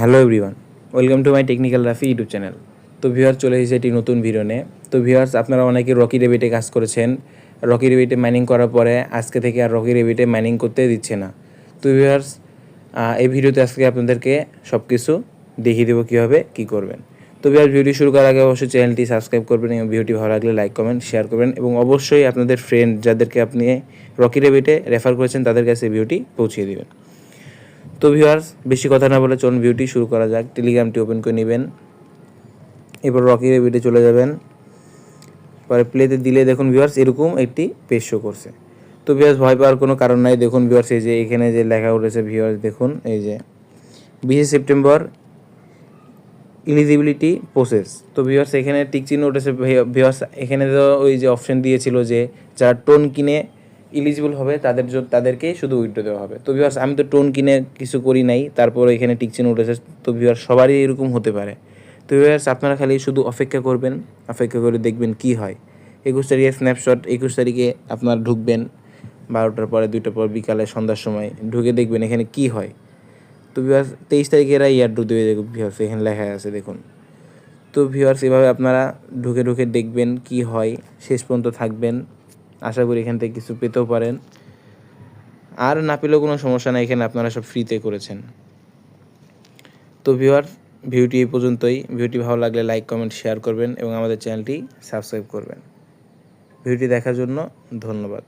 Hello everyone welcome to my technical Rafi YouTube channel তো viewers চলে এসেছে একটি নতুন ভিডিও নিয়ে। তো ভিউয়ার্স আপনারা অনেকে রকি রেবিটে কাজ করেছেন। রকি রেবিটে মাইনিং করার পরে আজকে থেকে আর রকি রেবিটে মাইনিং করতে দিচ্ছে না। তো ভিউয়ার্স এই ভিডিওতে আজকে আপনাদেরকে সব কিছু দেখিয়ে দেবো কীভাবে কী করবেন। তো ভিউয়ার্স ভিডিও শুরু করার আগে অবশ্যই চ্যানেলটি সাবস্ক্রাইব করবেন এবং ভিডিওটি ভালো লাগলে লাইক কমেন্ট শেয়ার করবেন এবং অবশ্যই আপনাদের ফ্রেন্ড যাদেরকে আপনি রকি রেবিটে রেফার করেছেন, তাদের কাছে ভিডিওটি পৌঁছিয়ে দেবেন। তো ভিউয়ার্স বেশি কথা না বলে চলুন ভিউটি শুরু করা যাক। টেলিগ্রামটি ওপেন করে নেবেন। এরপর রকি রেবিটে চলে যাবেন। পরে প্লেতে দিলে দেখুন ভিউয়ার্স এরকম একটি পেজ শো করছে। তো ভিউয়ার্স ভয় পাওয়ার কোনো কারণ নাই। দেখুন ভিউয়ার্স এই যে এখানে যে লেখা উঠেছে ভিউয়ার্স দেখুন, এই যে বিশে সেপ্টেম্বর ইলিজিবিলিটি প্রসেস তো ভিউয়ার্স এখানে টিক চিহ্ন উঠেছে। ভিউয়ার্স এখানে তো ওই যে অপশন দিয়েছিল যে যারা টোন কিনে ইলিজিবল হবে, তাদের জন্য তাদেরকেই শুধু উইড্রো দেওয়া হবে। তো ভিউয়ার্স আমি তো টোন কিনে কিছু করি নাই, তারপর এখানে টিক চিহ্ন উঠেছে, তো ভিউয়ার্স সবারই এরকম হতে পারে। তো ভিউয়ার্স আপনারা খালি শুধু অপেক্ষা করবেন, অপেক্ষা করে দেখবেন কি হয়। একুশ তারিখে স্ন্যাপশট একুশ তারিখে আপনারা ঢুকবেন, বারোটার পরে, দুইটার পর বিকালে, সন্ধ্যার সময় ঢুকে দেখবেন এখানে কি হয়। তো ভিউয়ার্স তেইশ তারিখে এরা ইয়ার ডু দেবে ভিউয়ার্স এখানে লেখা আছে, দেখুন। তো ভিউয়ার্স এভাবে আপনারা ঢুকে ঢুকে দেখবেন কি হয়, শেষ পর্যন্ত থাকবেন। আশা করি এখান থেকে কিছু পেতেও পারেন। আর না পেলেও কোনো সমস্যা নাই, এখানে আপনারা সব ফ্রিতে করেছেন। তো ভিউয়ার ভিডিওটি এই পর্যন্তই। ভিডিওটি ভালো লাগলে লাইক কমেন্ট শেয়ার করবেন এবং আমাদের চ্যানেলটি সাবস্ক্রাইব করবেন। ভিডিওটি দেখার জন্য ধন্যবাদ।